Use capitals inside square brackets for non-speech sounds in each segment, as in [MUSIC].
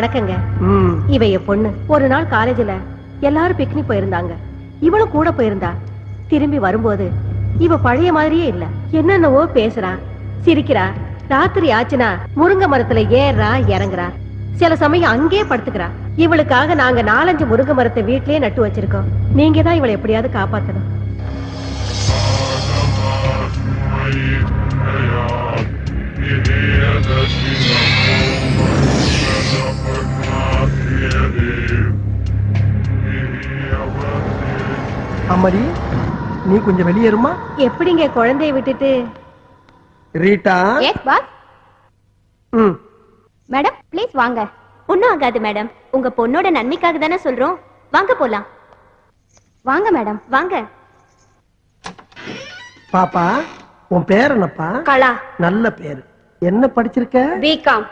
வணக்கங்க. ம். இவ என் பொண்ணு. ஒரு நாள் காலேஜ்ல எல்லாரும் பிக்னிக் போயிருந்தாங்க. இவளும் கூட போயிருந்தா. திரும்பி வரும்போது இவ பழைய மாதிரியே இல்ல. என்னென்னவோ பேசுறா. சிரிக்கிறா. ராத்திரி ஆச்சுனா முருங்கை மரத்துல ஏறா இறங்குறா. சில சமயம் அங்கேயே படுத்துக்கிறா. இவளுக்காக நாங்க நாலஞ்சு முருங்கை மரத்தை வீட்லயே நட்டு வச்சிருக்கோம். நீங்க தான் இவளை எப்படியாவது காப்பாத்தணும். அம்மாடி நீ கொஞ்சம் வெளியேறுமா எப்படிங்க குழந்தைய விட்டுட்டு? ரீட்டா? எஸ் பாஸ் ம். மேடம் ப்ளீஸ் வாங்க. ஒன்றும் ஆகாது மேடம் உங்க பொண்ணோட நன்மைக்காக தானே சொல்றோம். வாங்க போலாம். வாங்க மேடம் வாங்க. பாப்பா உன் பேர் என்னப்பா? கலா. நல்ல பேரு. என்ன படிச்சிருக்க? பிகாம்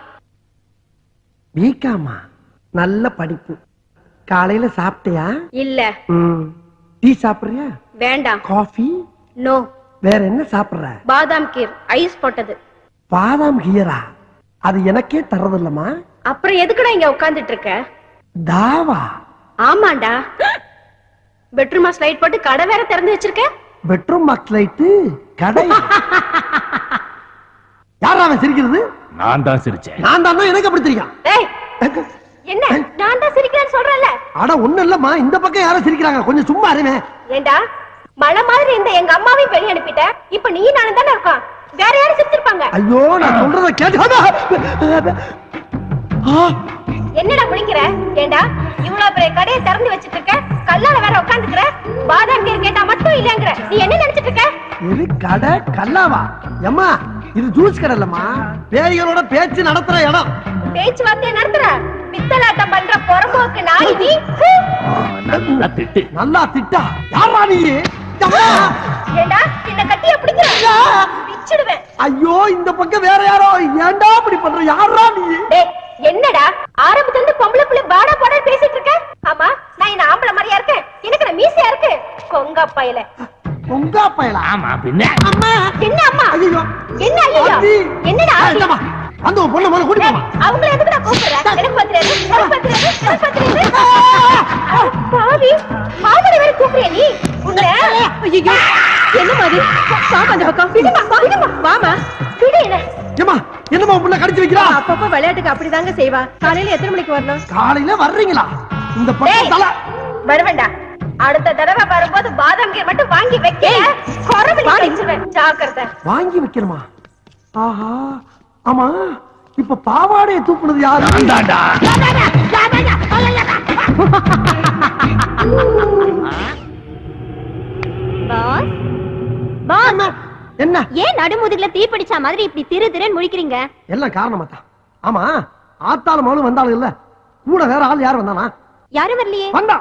பிகாமா நல்ல படிப்பு. காலையில சாப்பிட்டியா? இல்ல. ம். டீ சாப்பிடுறியா? வேண்டாம். காஃபி நோ வேற என்ன சாப்பிடுற? பாதாம் கீர் ஐஸ் போட்டது. பாதாம் கீரா? அது எனக்கே தரதில்லம்மா அப்புறம் எதுக்குடா இங்க உட்கார்ந்துட்டு இருக்க தாவா. ஆமாண்டா. பெட்ரூமா ஸ்லைட் போட்டு கடை வேற திறந்து வச்சிருக்க? பெட்ரூம் மார்க் லைட்டு கடை. யாரா அவன் சிரிக்கிறது? நான் தான் சிரிச்சேன். நான் தான் எனக்கு அப்படி தெரியும் ஏய். [LAUGHS] என்ன? நான் தான் சிரிக்கிறேன்னு சொல்றேன்ல? அட ஒண்ணு இல்லம்மா. இந்த பக்கம் யாரோ சிரிக்கிறாங்க. கொஞ்சம் சும்மா இருவேன் ஏண்டா? மழை மாதிரி இந்த எங்க அம்மாவையும் வெளிய அனுப்பிட்ட. இப்ப நீ நானும் தானே இருக்கோம். வேற யாரும் சிரிச்சிருப்பாங்க. ஐயோ நான் சொல்றத கேட்டு என்னடா குளிக்கிற? ஏண்டா? இவ்வளவு பெரிய கடையை திறந்து வச்சிட்டு இருக்க கல்லால வேற உட்காந்துக்கிற பாதாம் கீர் கேட்டா மட்டும் இல்லங்கிற. நீ என்ன நினைச்சிட்டு இருக்க? இது கடை கல்லாவா? எம்மா இது ஜூஸ் கடை இல்லம்மா பேய்களோட பேச்சு நடத்துற இடம். பேச்சுவார்த்தையை நடத்துற? பித்தலாட்டம் பண்ற புறம்போக்கு நாய் நீ நல்லா திட்டு. நல்லா திட்டா? யாரா நீ! ஏண்டா இந்த கட்டிய பிடிக்கிற? பிச்சிடுவேன். ஐயோ இந்த பக்கம் வேற யாரோ? ஏன்டா இப்படி பண்ற? யாரா நீ? என்னடா? ஆரம்பத்துல இருந்து பொம்பளை புள்ள பாடா பாடா பேசிட்டு இருக்க? ஆமா நான் என்ன ஆம்பளை மாதிரியா இருக்கேன்? எனக்கு நான் மீசையா இருக்கு? கொங்கா பயல. பயலா? ஆமா பின்ன. அம்மா. என்ன அம்மா? ஐயோ என்ன ஐயோ. என்னடா வந்து உன் பொண்ணு முதல்ல கூட்டி போமா அவங்கள எதுக்குடா கூப்பிடுற? எனக்கு பத்திராது எனக்கு பத்திராது எனக்கு பத்திராது பாவி மாமனை வேற கூப்பிடுறியா நீ? உன்னை? ஐயோ என்ன மாதிரி வாமா அந்த பக்கம். விடுமா விடுமா வாமா விடு என்ன. ஏமா என்னம்மா உன் பிள்ளை கடிச்சு வைக்கிறா? அப்பப்ப விளையாட்டுக்கு அப்படிதாங்க செய்வா. காலையில எத்தனை மணிக்கு வரணும்? காலையில வர்றீங்களா? இந்த பக்கம் தலை. வருவேண்டா. அடுத்த தடவை வரும்போது பாதாம் கீர் மட்டும் வாங்கி வைக்க ஜாக்கிரதை. வாங்கி வைக்கணுமா? ஆஹா. ஆமா இப்ப பாவாடையை தூக்குனது யாரு? என்ன? என்ன? ஏன் நடுமுதுகுல தீ பிடிச்ச மாதிரி இப்படி திரு திருன்னு முழிக்கிறீங்க? எல்லாம் காரணமா தான் ஆமா ஆத்தாள் மகளும் வந்தாலும் இல்ல. கூட வேற ஆள் யார் வந்தானா? யாரும் வரலையே? வந்தா.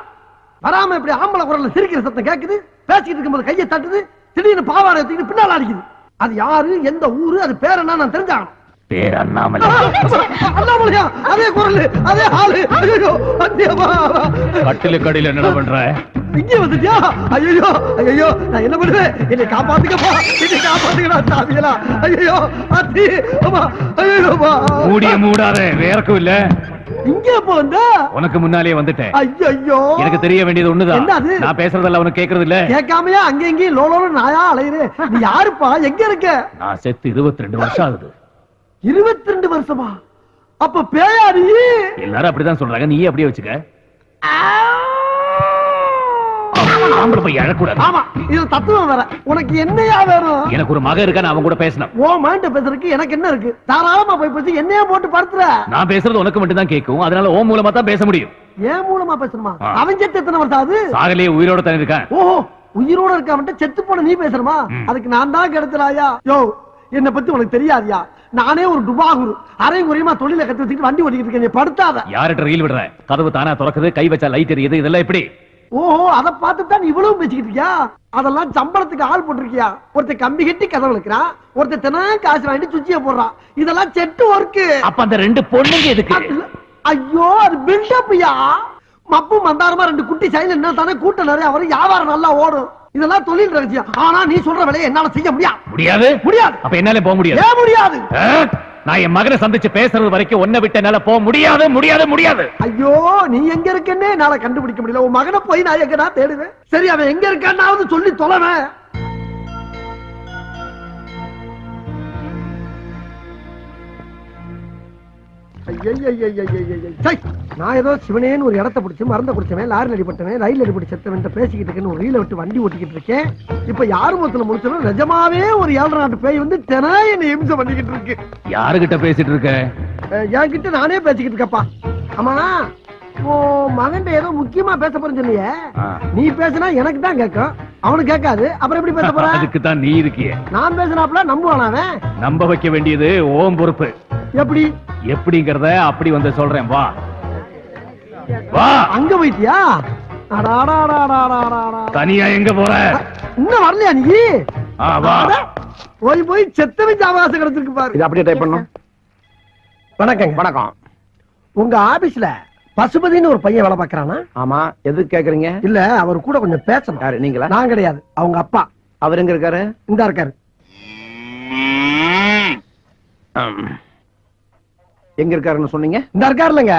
வராம இப்படி ஆம்பளை குரல்ல சிரிக்கிற சத்தம் கேக்குது பேசிக்கிட்டு இருக்கும்போது கையை தட்டுது திடீர்னு பாவாடை தூக்கிட்டு பின்னால அடிக்குது. அது யாரு எந்த ஊரு அது பேர் என்ன நான் தெரிஞ்சாகணும். பேர் அண்ணாமலை. அண்ணாமலையா? அதே குரல் அதே ஆளு. ஐயோ அத்தியமா கட்டிலு கடையில என்ன பண்ற? இங்க வந்துட்டியா? ஐயோ ஐயோ நான் என்ன பண்ணுவேன்? என்னை காப்பாத்துக்கப்பா என்னை காப்பாத்துக்கடா சாமிகளா. ஐயோ அத்தி அம்மா மூடிய மூடாத வேறக்கும் இல்ல. இங்க எப்ப வந்த? உனக்கு முன்னாலே வந்துட்டேன். ஐயோ எனக்கு தெரிய வேண்டியது ஒண்ணுதான்? நான் பேசுறதெல்லாம் உனக்கு கேக்குறது இல்ல. கேட்காமையா? அங்க இங்கேயும் லோலோல நாயா அலையுது நீ யாருப்பா? எங்க இருக்க? நான் செத்து இருபத்தி ரெண்டு வருஷம் ஆகுது. இருபத்தி ரெண்டு வருஷமா? அப்ப பேயா நீ எல்லாரும் அப்படிதான் சொல்றாங்க. நீ அப்படியே வச்சுக்க. ஆம்பளை போய் ஆமா இது தத்துவம் வேற. உனக்கு என்னையா வேணும்? எனக்கு ஒரு மக இருக்கா? அவன் கூட பேசணும். ஓ மைண்ட பேசுறதுக்கு எனக்கு என்ன இருக்கு? தாராளமா போய் பேசி என்னையா போட்டு படுத்துற? நான் பேசுறது உனக்கு மட்டும் தான் கேட்கும். அதனால ஓ மூலமா தான் பேச முடியும். ஏன் மூலமா பேசணுமா. அவன் செத்து எத்தனை வருஷம் ஆகுது? சாகலையே உயிரோட தானே இருக்கான். ஓஹோ உயிரோட இருக்காமட்டு செத்து போன நீ பேசுறமா. அதுக்கு நான் தான் கிடைச்சலாயா யோ என்ன பத்தி உனக்கு தெரியாதியா? நானே ஒரு டுபாகுரு. அரை குறையமா தொழில கத்து வச்சுக்கிட்டு வண்டி ஓட்டிக்கிட்டு இருக்கேன். படுத்தாத. யார்கிட்ட ரீல் விடுற? கதவு தானா திறக்குது? கை வச்சா லைட் எரியுது? இதெல்லாம் எப்படி? ஓஹோ அத பார்த்து தான் இவ்வளவு பேசிக்கிட்டு இருக்கியா? அதெல்லாம் சம்பளத்துக்கு ஆள் போட்டிருக்கியா? ஒருத்தன் கம்பி கட்டி கதவு இழுக்கிறான் ஒருத்தன் தினம் காசு வாங்கிட்டு சுச்சிய போடுறான் இதெல்லாம் செட்டு ஒர்க்கு அப்ப அந்த ரெண்டு பொண்ணுங்க எதுக்கு? ஐயோ அது பில்டப்யா மப்பு மந்தாரமா ரெண்டு குட்டி சைல என்ன தானே கூட்டம் நிறைய வரும் வியாபாரம் நல்லா ஓடும். இதெல்லாம் தொழில் ரகசியம். ஆனா நீ சொல்ற வேலையை என்னால செய்ய முடியாது. முடியாது? முடியாது. அப்ப என்னால போக முடியாது? ஏன் முடியாது? நான் என் மகனை சந்திச்சு பேசுறது வரைக்கும் ஒன்ன விட்ட என்னால போக முடியாது முடியாது முடியாது. ஐயோ நீ எங்க இருக்கன்னே என்னால கண்டுபிடிக்க முடியல. உன் மகனை போய் நான் எங்கடா தேடுவேன்? சரி அவன் எங்க இருக்கான்னாவது சொல்லி தொலைவேன். நான் ஏதோ சிவனேன்னு ஒரு இடத்த பிடிச்சி மறந்த குடிச்சவன் லாரில் அடிபட்டவன் ரயில் அடிபட்டு செத்தவன் பேசிக்கிட்டு இருக்கேன்னு ஒரு ரீல விட்டு வண்டி ஓட்டிக்கிட்டு இருக்கேன் இப்ப யாரு மொத்தத்துல முடிச்சவன் நிஜமாவே ஒரு ஏழரை நாட்டு பேய் வந்து தெனா என்ன இம்சம் பண்ணிக்கிட்டு இருக்கு யாருகிட்ட பேசிட்டு இருக்க என் என்கிட்ட நானே பேசிக்கிட்டு இருக்கப்பா ஆமா ஓ மகன் ஏதோ முக்கியமா பேச போறேன்னு சொன்னியே நீ பேசினா எனக்கு தான் கேட்கும் அவனுக்கு கேட்காது அப்புறம் எப்படி பேச போற அதுக்கு தான் நீ இருக்கிய நான் பேசினாப்ல நம்புவானா அவன் நம்ப வைக்க வேண்டியது ஓம் பொறுப்பு எப்படி எப்படிங்கறத அப்படி வந்து சொல்றேன். வா. வா. அங்க போயிட்டியா? அடாடாடாடாடாடா. தனியா எங்க போற? இன்னும் வரலையா நீ? போய் போய் செத்தவன் அவகாசம் கிடைச்சிருக்கு பாரு. இது அப்படியே டைப் பண்ணும் வணக்கங்க. வணக்கம். உங்க ஆபீஸ்ல பசுபதினு ஒரு பையன் வேலை பாக்குறானா ஆமா எதுக்கு கேக்குறீங்க? இல்ல அவர் கூட கொஞ்சம் பேசணும். யாரு நீங்களா? நான் கிடையாது அவங்க அப்பா. அவர் எங்க இருக்காரு? இந்த இருக்காரு. எங்க இருக்காருன்னு சொன்னீங்க? இந்த இருக்காருலங்க.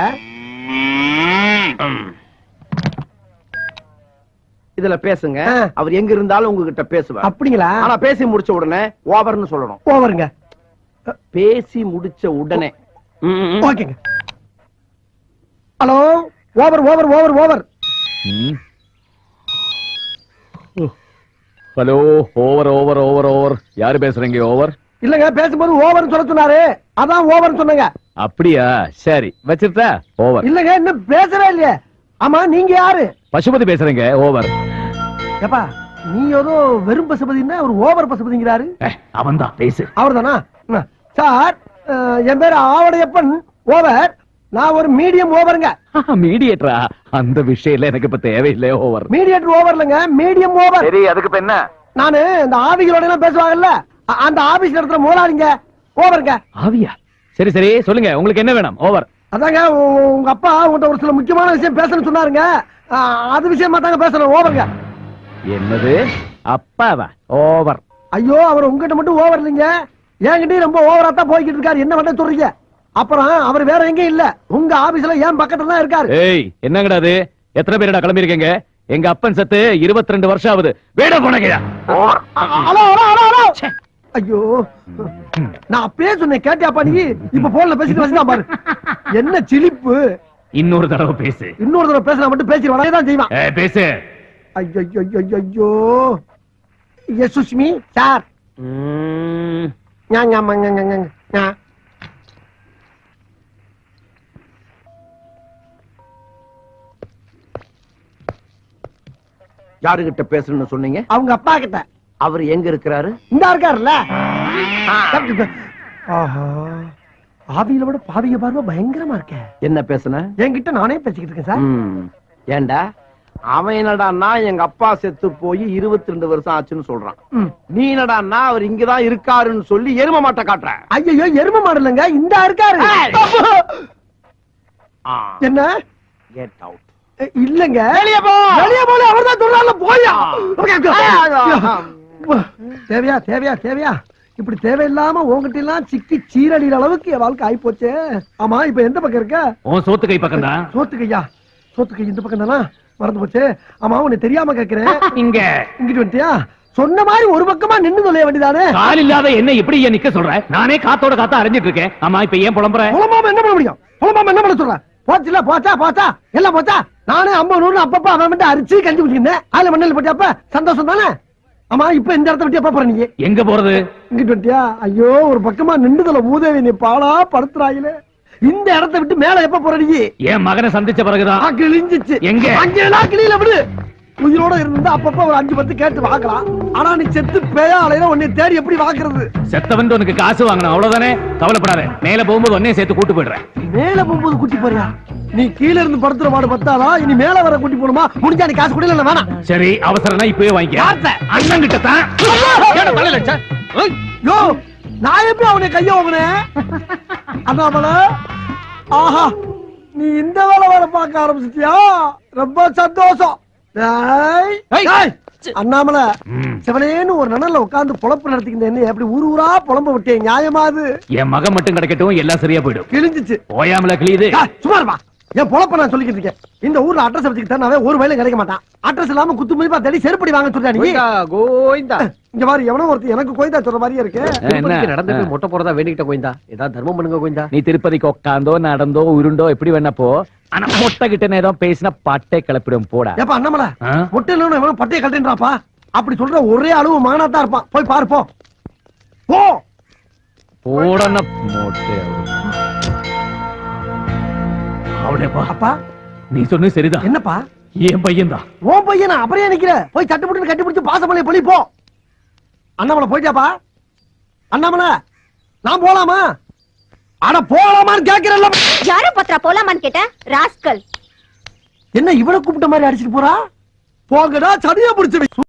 இதுல பேசுங்க. அவர் எங்க இருந்தாலும் உங்ககிட்ட பேசுவார். அப்படிங்களா? ஆனா பேசி முடிச்ச உடனே ஓவர்னு சொல்லணும். ஓவருங்க. பேசி முடிச்ச உடனே. ஓகேங்க. Hello? Over over over over. Hello over over over over. யாரு பேசுறீங்க ஓவர்? இல்லங்க பேசும்போது ஓவர்னு சொல்ல சொன்னாரு. அதான் ஓவர்னு சொன்னங்க. அப்படியா? சரி வச்சிருத்தா ஓவர் இல்லங்க இன்னும் பேசவே இல்லையே. ஆமா நீங்க யாரு? பசுபதி பேசுறீங்க ஓவர் ஏப்பா நீ ஏதோ வெறும் பசுபதினா ஒரு ஓவர் பசுபதிங்கிறாரு. அவன் தான் பேசு. அவர்தானா? ம். சார் என் பேரு ஆவடையப்பன் ஓவர் நான் ஒரு மீடியம் ஓவருங்க மீடியேட்டரா அந்த விஷயம்ல எனக்கு இப்ப தேவையில்லை ஓவர் மீடியேட்டர் ஓவர்லங்க மீடியம் ஓவர் சரி அதுக்கு இப்ப என்ன? நானு இந்த ஆவிகளோட எல்லாம் பேசுவாங்கல்ல அந்த ஆபீஸ் நடத்துற முதலாளிங்க ஓவருங்க ஆவியா? சரி சரி சொல்லுங்க உங்களுக்கு என்ன வேணும் ஓவர் அதாங்க உங்க அப்பா உங்கள்ட்ட ஒரு சில முக்கியமான விஷயம் பேசணும்னு சொன்னாருங்க அது விஷயமா தாங்க பேசணும் ஓவருங்க என்னது அப்பாவா ஓவர் ஐயோ அவர் உங்ககிட்ட மட்டும் ஓவர் இல்லைங்க என்கிட்டயும் ரொம்ப ஓவரா தான் போய்கிட்டு இருக்காரு என்ன பண்ண சொல்றீங்க அப்புறம் அவர் வேற எங்கேயும் இல்ல உங்க ஆபீஸ்ல ஏன் பக்கத்துல தான் இருக்காரு ஏய் என்னங்கடா அது எத்தனை பேருடா கிளம்பிருக்கீங்க எங்க அப்பன் செத்து 22 வருஷம் ஆகுது வேட போனகையா ஐயோ. நான் அப்பயே சொன்னேன் கேட்டியாப்பா நீ? இப்ப போன்ல பேசிட்டு வச்சுதான் பாரு. என்ன சிலிப்பு இன்னொரு தடவை பேசு. இன்னொரு தடவை பேசினா மட்டும் பேசிடுவான் தான் செய்வான். ஏய், பேசு. ஐயோ ஐயோ ஐயோ எஸ் சுஷ்மி சார். யாருகிட்ட பேசணும்னு சொன்னீங்க? அவங்க அப்பா கிட்ட. அவர் எங்க இருக்கிறாரு? இந்த இருக்காருல்ல. ஆஹா. ஆவியில விட பாவிக பார்வை பயங்கரமா இருக்க. என்ன பேசுன? என்கிட்ட நானே பேசிக்கிட்டு இருக்கேன் சார். ம். ஏன்டா அவன் என்னடான்னா எங்க அப்பா செத்து போய் 22 வருஷம் ஆச்சுன்னு சொல்றான். நீ என்னடான்னா அவர் இங்கதான் இருக்காருன்னு சொல்லி எரும மாட்ட காட்டுற? ஐயோ எரும மாடலங்க இந்த இருக்காரு. என்ன? கெட் அவுட் இல்லங்க. வெளிய போ. வெளிய போல அவர்தான் சொல்றாருல போயா. தேவையா தேவையா தேவையா? இப்படி தேவையில்லாம உங்ககிட்ட எல்லாம் சிக்கி சீரழிகிற அளவுக்கு என் வாழ்க்கை ஆயிப்போச்சே. ஆமா இப்ப எந்த பக்கம் இருக்க? உன் சோத்து கை பக்கம் தான் சோத்துக்கையா சோத்துக்கை இந்த பக்கம் தானா மறந்து போச்சு. ஆமா உன்னை தெரியாம கேக்குறேன். இங்க. இங்கிட்டு வந்துட்டியா? சொன்ன மாதிரி ஒரு பக்கமா நின்னு சொல்ல வேண்டியதானே? கால் இல்லாத என்ன இப்படி ஏன் நிக்க சொல்ற? நானே காத்தோட காத்தா அரைஞ்சிட்டு இருக்கேன். ஆமா இப்ப ஏன் புலம்புற? புலம்பாம என்ன பண்ண முடியும்? புலம்பாம என்ன பண்ண சொல்ற? போச்சுல போச்சா போச்சா? எல்லாம் போச்சா? நானே ஐம்பது நூறு அப்பப்ப அவன் மட்டும் அரிச்சு கஞ்சி குடிச்சிருந்தேன் அதுல மண்ணில் போட்டியாப்ப? சந்தோஷம் தானே? ஆமா இப்ப இந்த இடத்த விட்டு எப்ப போற நீங்க எங்க போறது? இங்கிட்டு வந்துட்டியா? ஐயோ ஒரு பக்கமா நின்றுதல மூதேவி நீ பாலா படுத்துறாயிலே. இந்த இடத்த விட்டு மேல எப்ப போற நீ என் மகனை சந்திச்ச பிறகுதான். கிழிஞ்சிச்சு எங்க? அங்கெல்லாம் கிளியில விடு. உயிரோட இருந்தா அப்பப்ப ஒரு அஞ்சு பத்து கேட்டு வாக்கலாம் ஆனா நீ செத்து பேயா அலையில உன்னை தேடி எப்படி வாக்குறது செத்தவன் உனக்கு காசு வாங்கணும் அவ்வளவுதானே? கவலைப்படாத. மேல போகும்போது உடனே சேர்த்து கூட்டு போயிடுறேன். மேல போகும்போது குட்டி போறியா? நீ கீழ இருந்து படுத்துற மாடு பத்தாதா? இனி மேல வர குட்டி போடுமா முடிஞ்சா நீ காசு கூட இல்ல வேணாம். சரி அவசரம்னா இப்பவே வாங்கிக்க? அண்ணன் கிட்ட தான். யோ நான் எப்படி அவனை கைய வாங்கினேன் அண்ணாமலை ஆஹா நீ இந்த வேலை வேலை பார்க்க ஆரம்பிச்சிட்டியா? ரொம்ப சந்தோஷம். அண்ணாமலை. சிவனேன்னு ஒரு நனல்ல உட்கார்ந்து பொழப்பு நடத்திக்கிட்டு என்ன எப்படி ஊரு ஊரா புலம்ப விட்டேன் நியாயமா அது? என் மகன் மட்டும் கிடைக்கட்டும் எல்லாம் சரியா போயிடும். கிழிஞ்சிச்சு. ஓயாமல சும்மா இருப்பா என் பொழப்ப நான் சொல்லிக்கிட்டு இருக்கேன். இந்த ஊர்ல அட்ரஸ் வச்சுக்கிட்டு தரனாவே ஒரு வேலையும் கிடைக்க மாட்டான். அட்ரஸ் இல்லாம குத்து மதிப்பா தேடி செருப்படி வாங்க சொல்றா நீ? கோயிந்தா இங்க பாரு எவனோ ஒருத்தர் எனக்கு கோயந்தா சொல்ற மாதிரியே இருக்கு. நடந்து மொட்டை போறதா வேண்டிக்கிட்ட கோயிந்தா? ஏதாவது தர்மம் பண்ணுங்க கோயிந்தா. நீ திருப்பதிக்கு உட்காந்தோ நடந்தோ உருண்டோ எப்படி வேணா போ. ஆனா மொட்டை கிட்ட நேரம் பேசினா பட்டை கிளப்பிடும் போடா. ஏப்பா அண்ணாமலை? முட்டை இல்லைன்னு எவனோ பட்டையை கட்டுன்றாப்பா அப்படி சொல்ற ஒரே அளவு மானாத்தான் இருப்பான். போய் பாரு போ. போ. போடன மொட்டை அவனேப்பா அப்பா. நீ சொன்னது சரிதான். என்னப்பா? என் பையன் தான் ஓ பையனா? அப்படியே நிக்கிற. போய் சட்டு புட்டு கட்டி பிடிச்சு பாசமலை பழி போ. அண்ணாமலை போயிட்டாப்பா. அண்ணாமலை நான் போலாமா? அட போலாமான்னு கேக்குறல்ல யாரும் பத்திரா போலாமான்னு கேட்டேன் ராஸ்கல். என்ன இவளை கூப்பிட்ட மாதிரி அடிச்சிட்டு போறா? போங்கடா சனியா பிடிச்சு